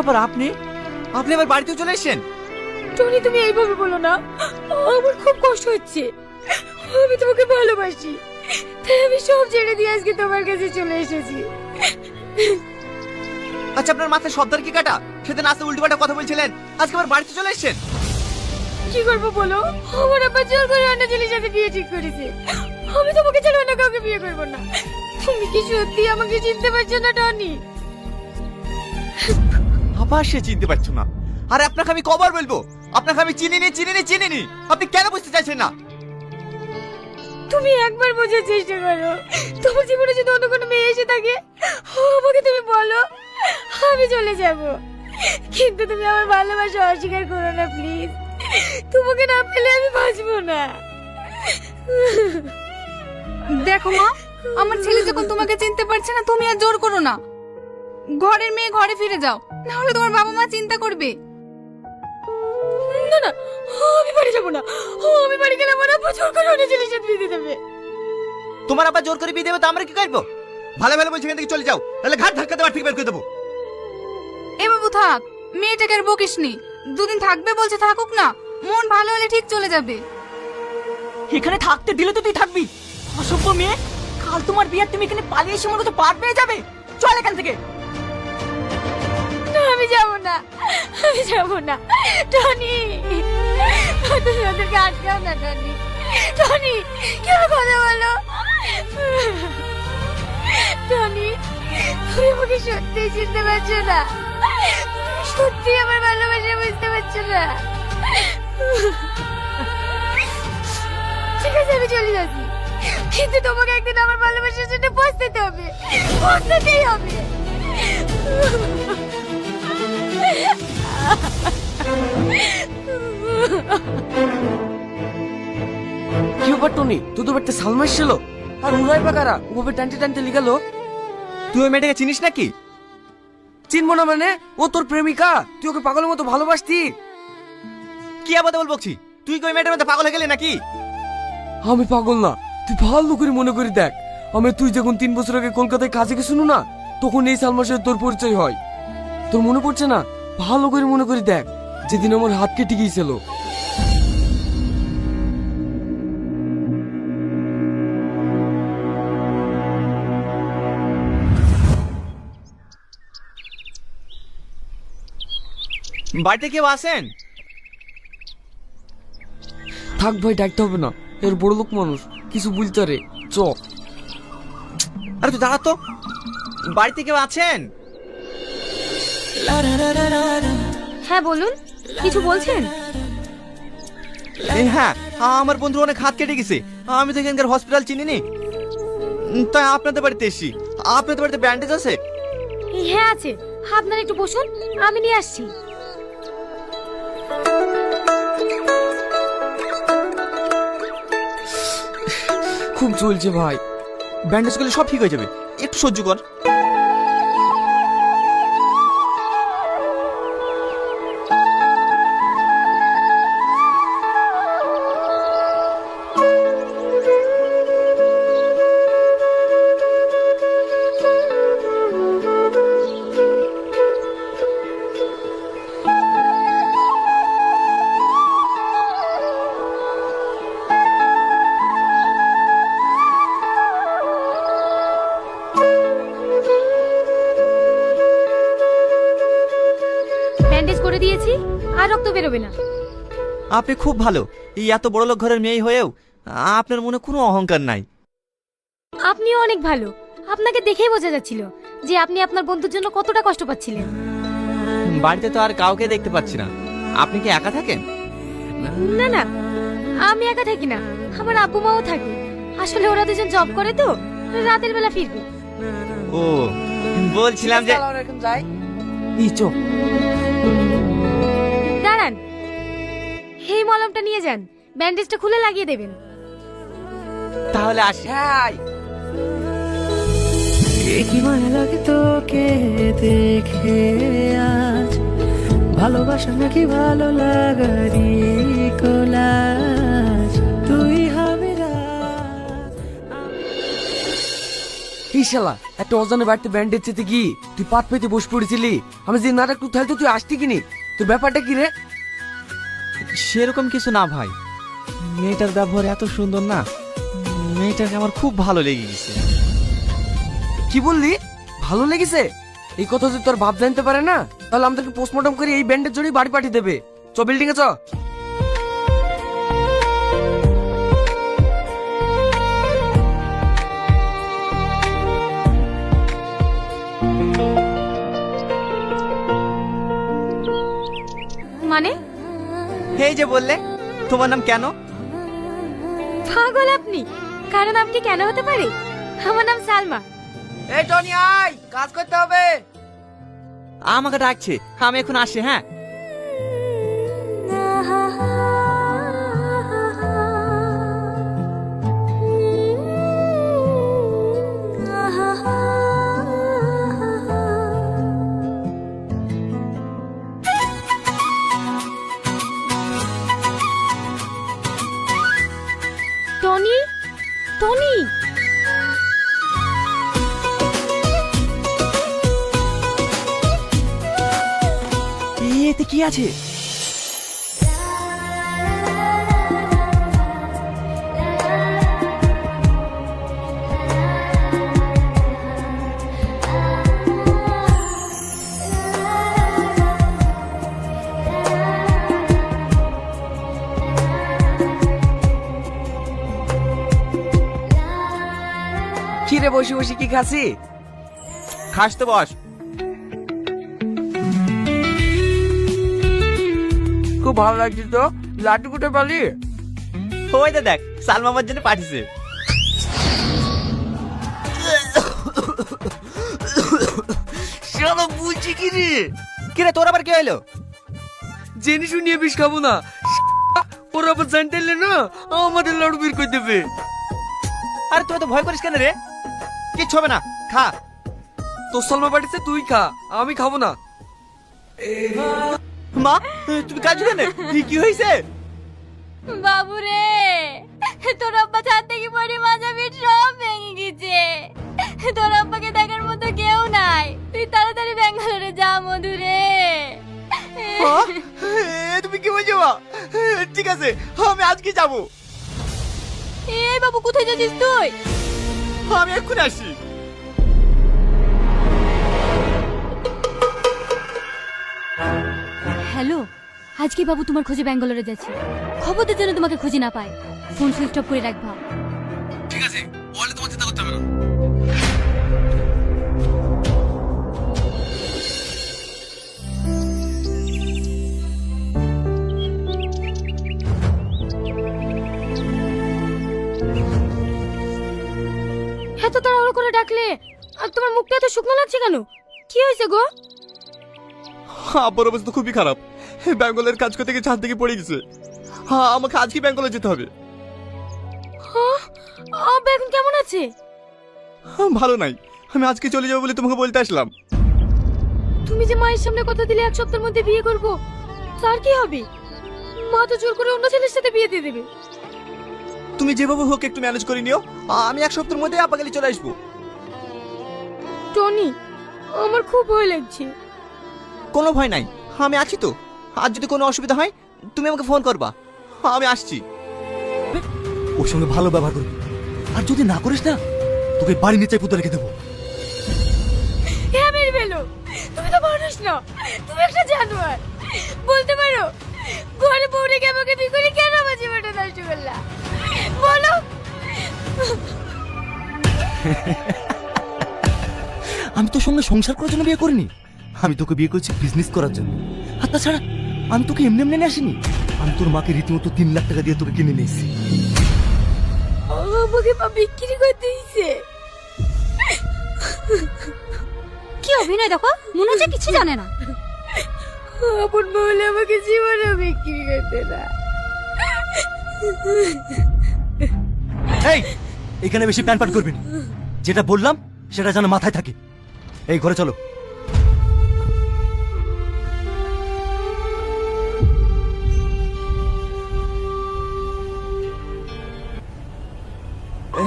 ব্যাপার আপনি? আপনি আবার বাড়িতে চলে এসেছেন? টনি তুমি এইভাবে বলো না। আমার খুব কষ্ট হচ্ছে। আমি তোমাকে ভালোবাসি। তাই আমি সব ছেড়ে দিয়ে আজকে তোমার কাছে চলে এসেছি। আচ্ছা আপনার মাথায় সর্দার কি কাটা? সেদিন আসতে উল্টো পাল্টা কথা বলছিলেন। আজকে আবার বাড়িতে চলে এসেছেন? কি করব বলো? আমার আব্বা জোর করে অন্য ছেলের সাথে বিয়ে ঠিক করেছে। আমি তোমাকে ছাড়া অন্য কাউকে বিয়ে করব না। তুমি কি সত্যি আমাকে চিনতে পারছ না টনি? আবার সে চিনতে পারছ না। আরে আপনাকে আমি কবার বলব আপনাকে আমি চিনিনি চিনিনি চিনিনি। আপনি কেন বুঝতে চাইছেন না? তুমি একবার বোঝার চেষ্টা করো। তোমার জীবনে যদি অন্য কোনো মেয়ে এসে থাকে আমাকে তুমি বলো আমি চলে যাব। কিন্তু তুমি আমার ভালোবাসা অস্বীকার করো না প্লিজ তোমাকে না পেলে আমি বাঁচবো না। দেখো মা আমার ছেলে যখন তোমাকে চিনতে পারছে না তুমি আর জোর করো না। ঘরের মেয়ে ঘরে ফিরে যাও। না হলে তোমার বাবা মা চিন্তা করবে। না না আমি বাড়ি যাব না। আমি বাড়ি গেলে আমার আব্বু জোর করে অন্য ছেলের সাথে বিয়ে দেবে। তোমার আবার জোর করে বিয়ে দেবে তো আমরা কি করব ভালো ভালো বলছি এখান থেকে চলে যাও তাহলে ঘাট ধাক্কা দেওয়া ঠিক বের করে দেবো। এ বাবু থাক মেয়েটাকে আর বকিস নি। দুদিন থাকবে বলছে থাকুক না মন ভালো হলে ঠিক চলে যাবে। এখানে থাকতে দিলে তো তুই থাকবি। অসভ্য মেয়ে কাল তোমার বিয়ে তুমি এখানে পালিয়ে এসে মনে তো পার পেয়ে যাবে। চল এখান থেকে। আমি যাব না। আমি যাব না। টনি! তুমি ওদেরকে আটকাও না, টনি। টনি কেন কথা বলো? টনি, তুমি আমাকে সত্যি চিনতে পারছ না। সত্যি আমার ভালোবাসা বুঝতে পারছ না। ঠিক আছে, আমি চলে যাচ্ছি। কিন্তু তোমাকে একদিন আমার ভালোবাসার জন্য পৌঁছতে হবে। পৌঁছতেই হবে। কি এসেছিল। আর তুই ওই মেয়েটাকে চিনিস নাকি? চিনবো না মানে? ও তোর প্রেমিকা। তুই ওকে পাগলের মতো ভালোবাসতি। কি তুই ওই মধ্যে পাগল গেলি নাকি? আমি পাগল না। তুই ভালো করে মনে করে দেখ। আমি তুই যখন তিন বছর আগে কলকাতায় কাজে গেছিল না, তখন এই সালমার সাথে তোর পরিচয় হয়। তোর মনে পড়ছে না? ভালো করে মনে করে দেখ যেদিন আমার হাত কেটে গিয়েছিল। বাড়িতে কেউ আসেন থাক ভাই ডাকতে হবে না। এর বড় লোক মানুষ কিছু বুঝতে রে চ। আরে তো দাঁড়া তো। বাড়িতে কেউ আছেন? হ্যাঁ বলুন। কিছু বলছেন? এই হ্যাঁ আমার বন্ধু অনেক হাত কেটে গেছে। আমি তো এখানকার হসপিটাল চিনি নি উম, তাই আপনাদের বাড়িতে এসছি। আপনাদের বাড়িতে ব্যান্ডেজ আছে? হ্যাঁ আছে। আপনারা একটু বসুন আমি নিয়ে আসছি। খুব চলছে ভাই। ব্যান্ডেজ করলে সব ঠিক হয়ে যাবে। একটু সহ্য কর। রক্ত বেরোবে না। আপনি খুব ভালো। এই এত বড় লোক ঘরের মেয়ে হয়েও আপনার মনে কোনো অহংকার নাই। আপনিও অনেক ভালো। আপনাকে দেখেই বোঝা যাচ্ছিল যে আপনি আপনার বন্ধুর জন্য কতটা কষ্ট পাচ্ছিলেন। বাড়িতে তো আর কাউকে দেখতে পাচ্ছি না। আপনি কি একা থাকেন? না না আমি একা থাকি না। আমার আব্বু মাও থাকে। আসলে ওরা দুজন জব করে তো রাতের বেলা ফিরবে। ও বলছিলাম যে যাই। এই চ। দাঁড়ান এই মলমটা নিয়ে যান। ব্যান্ডেজটা খুলে লাগিয়ে দেবেন। তাহলে আসি। হ্যাঁ কি মায়া লাগে তোকে দেখে আজ। ভালোবাসা নাকি ভালো লাগারি কোলাজ। তুই হবে রাত শালা একটা অজানের বাড়িতে ব্যান্ডেজ চেতে কি তুই পাত পেতে বসে পড়েছিলি। আমি যে নাটক তুই থাকতো তুই আসতি কিনি? তোর ব্যাপারটা কি রে? সেরকম কিছু না ভাই। মেয়েটার ব্যবহার এত সুন্দর না। মেয়েটাকে আমার খুব ভালো লেগে গেছে। কি বললি? ভালো লেগেছে? এই কথা যদি তোর বাপ জানতে পারে না, তাহলে আমাদেরকে পোস্টমর্টম করে এই ব্যান্ডের জন্যই বাড়ি পাঠিয়ে দেবে। চ বিল্ডিং এ চ। মানে? এই যে বললে? তোমার নাম কেন? পাগল আপনি। কারণ আপনি কেন হতে পারে? আমার নাম সালমা। এই টনি আয়! কাজ করতে হবে। আমাকে ডাকছে। আমি এখন আসি হ্যাঁ? আছে। বসে বসে কি খাসি খাস তো বস। ভালো লাগছে তো? লাড্ডু কুটে পালি? ওই তো দেখ সালমা আমার জন্য পাঠিয়েছে। শালা কি রে? কিরে তোর আবার কি হইল? জেনে শুনিয়ে বিষ খাব না। ওরা আবার জানতে না আমাদের লাড়ু বের করে দেবে। আরে তুই তো ভয় করিস কেন রে? কিচ্ছু হবে না খা। তোর সালমা বাড়িতে তুই খা আমি খাব না। মা তুমি কাজ কেন? কি হয়েছে? বাবু রে তোর আব্বা ছাদ থেকে পড়ে মাজা পিঠ সব ভেঙে গেছে। তোর আব্বাকে দেখার মতো কেউ নাই। তুই তাড়াতাড়ি ব্যাঙ্গালোরে যা মধুরে। তুমি কি বলছো মা? ঠিক আছে আমি আজকে যাব। এই বাবু কোথায় যাচ্ছিস তুই? আমি এক্ষুনি আসি আজকে বাবু তোমার খোঁজে ব্যাঙ্গালোরে যাচ্ছে। খবরদের জন্য তোমাকে খুঁজে না পায়। ফোন সুইচ অফ করে রাখবা। ঠিক আছে বলে তোমার চিন্তা করতে হবে না। এত তাড়াহুড়ো করে ডাকলে আর তোমার মুখটা এত শুকনো লাগছে কেন? কি হয়েছে গো? আব্বার অবস্থা খুবই খারাপ। ব্যাঙ্গলের কাজ করতে গিয়ে ছাদ থেকে পড়ে গেছে। হ্যাঁ আমাকে আজকে ব্যাঙ্গলে যেতে হবে। আব্বা এখন কেমন আছে? ভালো নাই। আমি আজকে চলে যাব বলে তোমাকে বলতে আসলাম। তুমি যে মায়ের সামনে কথা দিলে এক সপ্তাহের মধ্যে বিয়ে করব তার কি হবে? মা তো জোর করে অন্য ছেলের সাথে বিয়ে দিয়ে দেবে। তুমি যেভাবে হোক একটু ম্যানেজ করে নিও। আমি এক সপ্তাহের মধ্যে আপাকালি চলে আসব। টনি আমার খুব ভয় লাগছে। কোনো ভয় নাই। আমি আছি তো। আর যদি কোনো অসুবিধা হয় তুমি আমাকে ফোন করবা। আমি আসছি। ওর সঙ্গে ভালো ব্যবহার করবি। আর যদি না করিস না তোকে বাড়ি নিচে পুঁতে রেখে দেবো। হ্যাঁ মেরে ফেলো তুমি তো মানুষ না। তুমি একটা জানোয়ার। বলতে পারো ঘরে বউ রেখে আমাকে বিয়ে করে কেন আমার জীবনটা নষ্ট করলা? বলো। আমি তোর সঙ্গে সংসার করার জন্য বিয়ে করিনি। আমি তোকে বিয়ে করেছি বিজনেস করার জন্য। আর তাছাড়া আমি তোকে এমনি এমনি নিয়ে আসিনি। আমি তোর মাকে রীতিমতো তিন লাখ টাকা দিয়ে তোকে কিনে নিয়েছি। আমাকে মা বিক্রি করে দিয়েছে। কি অভিনয় দেখো? মনে হচ্ছে কিছু জানে না। আপন বলে আমাকে জীবনে বিক্রি করতে না। এই এখানে বেশি প্যান প্যান করবি না। যেটা বললাম সেটা যেন মাথায় থাকে। এই ঘরে চলো।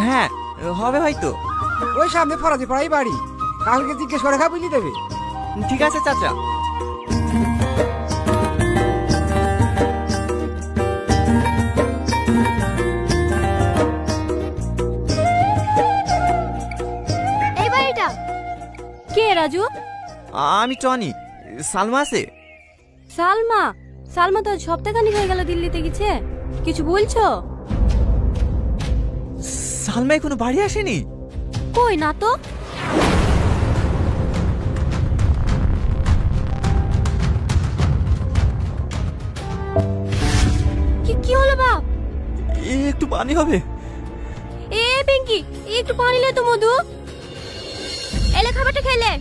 হ্যাঁ হবে হয়তো। ওই সামনে ফরাজি পাড়াই বাড়ি। কালকে জিজ্ঞেস করে খা বুঝলি দেবে ঠিক আছে চাচা। এই বাড়িটা? কে রাজু? আমি টনি। সালমা আছে? সালমা? সালমা তো সপ্তাহখানিক হয়ে গেল দিল্লিতে গেছে। কিছু বলছো? সালমা এখনও বাড়ি আসেনি? কই না তো? কি কি হলো বাপ? এ একটু পানি হবে। এ পিঙ্কি একটু পানি লে তো মধু। এলে খাবারটা খেলে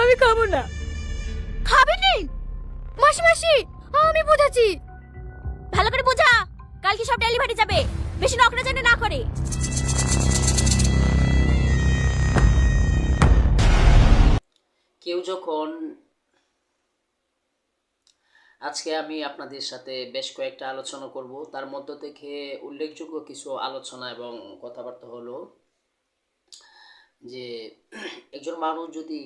আমি খাব না। খাবে নি? মাসি মাসি আমি বুঝাচ্ছি। ভালো করে বোঝা কালকে সব ডেলিভারি যাবে। বেশি নকরা জানে না করে। কেউ যখন আজকে আমি আপনাদের সাথে বেশ কয়েকটা আলোচনা করব, তার মধ্য থেকে উল্লেখযোগ্য কিছু আলোচনা এবং কথাবার্তা হলো যে একজন মানুষ যদি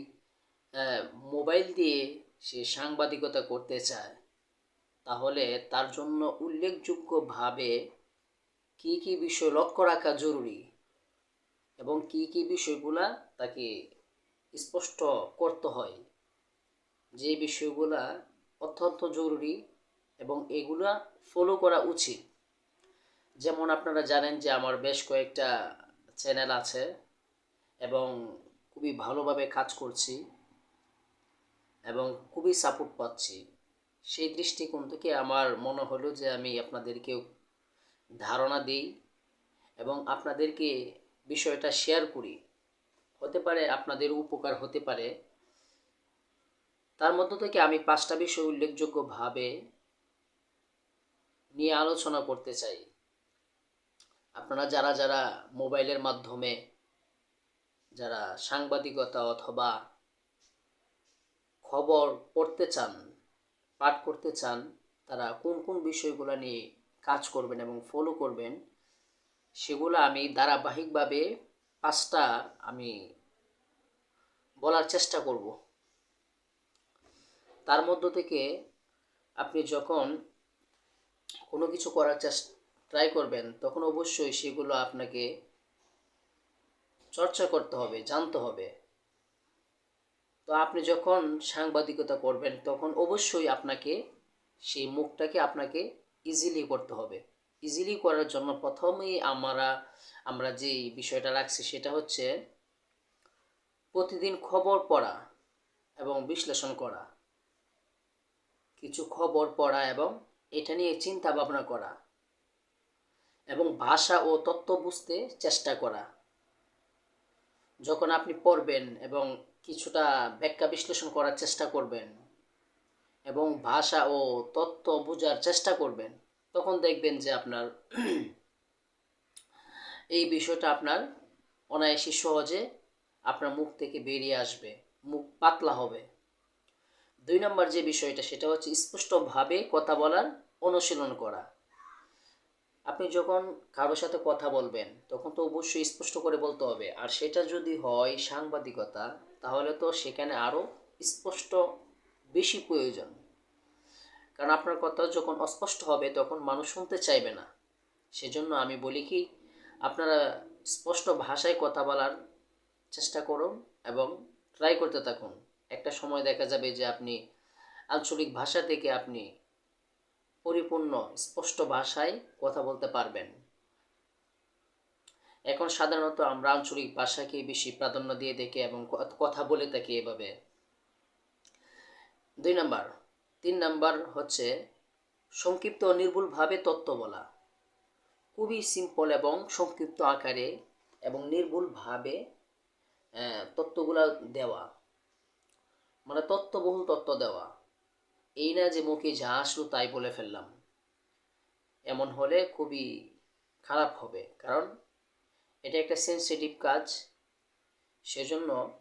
মোবাইল দিয়ে সে সাংবাদিকতা করতে চায়, তাহলে তার জন্য উল্লেখযোগ্যভাবে কি কি বিষয় লক্ষ্য রাখা জরুরি এবং কি কি বিষয়গুলা তাকে স্পষ্ট করতে হয়? যে বিষয়গুলা অত্যন্ত জরুরি এবং এগুলা ফলো করা উচিত। যেমন আপনারা জানেন যে আমার বেশ কয়েকটা চ্যানেল আছে এবং খুবই ভালোভাবে কাজ করছি এবং খুবই সাপোর্ট পাচ্ছি। সেই দৃষ্টিকোণ থেকে আমার মনে হলো যে আমি আপনাদেরকে ধারণা দিই এবং আপনাদেরকে বিষয়টা শেয়ার করি। হতে পারে আপনাদের উপকার হতে পারে। তার মধ্য থেকে আমি পাঁচটা বিষয় উল্লেখযোগ্যভাবে নিয়ে আলোচনা করতে চাই। আপনারা যারা যারা মোবাইলের মাধ্যমে, যারা সাংবাদিকতা অথবা খবর পড়তে চান, পাঠ করতে চান, তারা কোন কোন বিষয়গুলো নিয়ে কাজ করবেন এবং ফলো করবেন, সেগুলো আমি ধারাবাহিকভাবে পাঁচটা আমি বলার চেষ্টা করব। তার মধ্য থেকে আপনি যখন কোনো কিছু করার চেষ্টা ট্রাই করবেন, তখন অবশ্যই সেগুলো আপনাকে চর্চা করতে হবে, জানতে হবে। তো আপনি যখন সাংবাদিকতা করবেন, তখন অবশ্যই আপনাকে সেই মুখটাকে আপনাকে ইজিলি করতে হবে। ইজিলি করার জন্য প্রথমেই আমরা আমরা যে বিষয়টা রাখছি সেটা হচ্ছে প্রতিদিন খবর পড়া এবং বিশ্লেষণ করা। কিছু খবর পড়া এবং এটা নিয়ে চিন্তা ভাবনা করা এবং ভাষা ও তত্ত্ব বুঝতে চেষ্টা করা। যখন আপনি পড়বেন এবং কিছুটা ব্যাখ্যা বিশ্লেষণ করার চেষ্টা করবেন এবং ভাষা ও তত্ত্ব বোঝার চেষ্টা করবেন, তখন দেখবেন যে আপনার এই বিষয়টা আপনার অনায়াসী সহজে আপনার মুখ থেকে বেরিয়ে আসবে, মুখ পাতলা হবে। দুই নম্বর যে বিষয়টা, সেটা হচ্ছে স্পষ্টভাবে কথা বলার অনুশীলন করা। আপনি যখন কারোর সাথে কথা বলবেন, তখন তো অবশ্যই স্পষ্ট করে বলতে হবে। আর সেটা যদি হয় সাংবাদিকতা, তাহলে তো সেখানে আরও স্পষ্ট বেশি প্রয়োজন। কারণ আপনার কথা যখন অস্পষ্ট হবে, তখন মানুষ শুনতে চাইবে না। সেজন্য আমি বলি কি, আপনারা স্পষ্ট ভাষায় কথা বলার চেষ্টা করুন এবং ট্রাই করতে থাকুন। একটা সময় দেখা যাবে যে আপনি আঞ্চলিক ভাষা থেকে আপনি পরিপূর্ণ, স্পষ্ট ভাষায় কথা বলতে পারবেন। এখন সাধারণত আমরা আঞ্চলিক ভাষাকে বেশি প্রাধান্য দিয়ে দেখি এবং কথা বলে থাকি এভাবে। দুই নাম্বার। তিন নাম্বার হচ্ছে সংক্ষিপ্ত নির্ভুলভাবে তত্ত্ব বলা। খুবই সিম্পল এবং সংক্ষিপ্ত আকারে এবং নির্ভুলভাবে তত্ত্বগুলা দেওয়া। মানে তত্ত্ববহুল তত্ত্ব দেওয়া। এই না যে মুখে যা আসলো তাই বলে ফেললাম। এমন হলে খুবই খারাপ হবে। কারণ এটা একটা সেন্সিটিভ কাজ। সেজন্য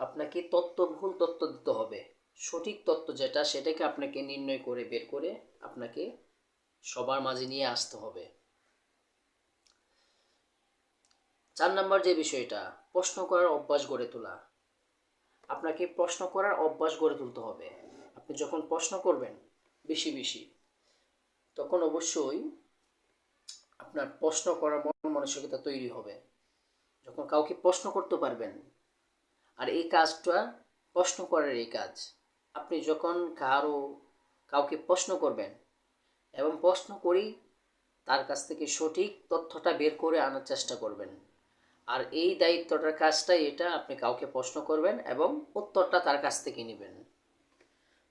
আপনাকে তত্ত্ব ভুল তত্ত্ব দিতে হবে। সঠিক তত্ত্ব যেটা, সেটাকে আপনাকে নির্ণয় করে বের করে আপনাকে সবার মাঝে নিয়ে আসতে হবে। চার নাম্বার যে বিষয়টা, প্রশ্ন করার অভ্যাস গড়ে তোলা। আপনাকে প্রশ্ন করার অভ্যাস গড়ে তুলতে হবে। আপনি যখন প্রশ্ন করবেন, বেশি বেশি, তখন অবশ্যই আপনার প্রশ্ন করার মন মানসিকতা তৈরি হবে। যখন কাউকে প্রশ্ন করতে পারবেন আর এই কাজটা প্রশ্ন করার এই কাজ। আপনি যখন কারও কাউকে প্রশ্ন করবেন এবং প্রশ্ন করেই তার কাছ থেকে সঠিক তথ্যটা বের করে আনার চেষ্টা করবেন, আর এই দায়িত্বটার কাজটাই এটা আপনি কাউকে প্রশ্ন করবেন এবং উত্তরটা তার কাছ থেকে নেবেন।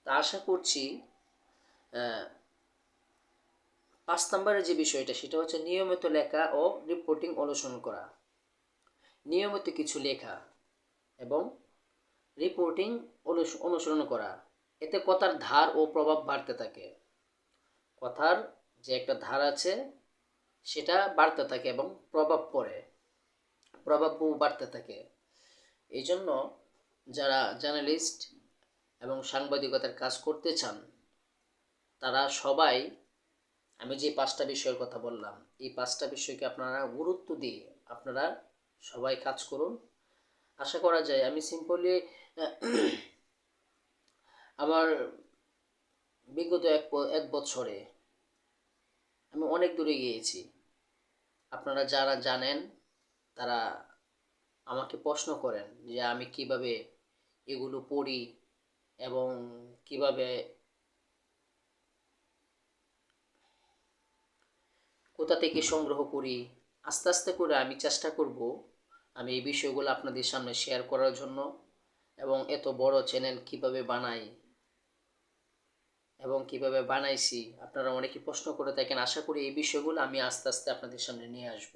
তা আশা করছি পাঁচ নম্বরের যে বিষয়টা সেটা হচ্ছে নিয়মিত লেখা ও রিপোর্টিং অনুসরণ করা। নিয়মিত কিছু লেখা। এবং রিপোর্টিং অনুস- অনুসরণ করা। এতে কথার ধার ও প্রভাব বাড়তে থাকে। কথার যে একটা ধার আছে, সেটা বাড়তে থাকে এবং প্রভাব পড়ে। প্রভাবও বাড়তে থাকে। এই জন্য যারা জার্নালিস্ট এবং সাংবাদিকতার কাজ করতে চান, তারা সবাই, আমি যে পাঁচটা বিষয়ের কথা বললাম, এই পাঁচটা বিষয়কে আপনারা গুরুত্ব দিয়ে আপনারা সবাই কাজ করুন। আশা করা যায়। আমি সিম্পলি আমার বিগত এক এক বছরে আমি অনেক দূরে গিয়েছি। আপনারা যারা জানেন, তারা আমাকে প্রশ্ন করেন যে আমি কীভাবে এগুলো পড়ি এবং কীভাবে কোথা থেকে সংগ্রহ করি। আস্তে আস্তে করে আমি চেষ্টা করব আমি এই বিষয়গুলো আপনাদের সামনে শেয়ার করার জন্য এবং এত বড় চ্যানেল কীভাবে বানাই এবং কীভাবে বানাইছি, আপনারা অনেকে প্রশ্ন করে থাকেন, আশা করি এই বিষয়গুলো আমি আস্তে আস্তে আপনাদের সামনে নিয়ে আসব।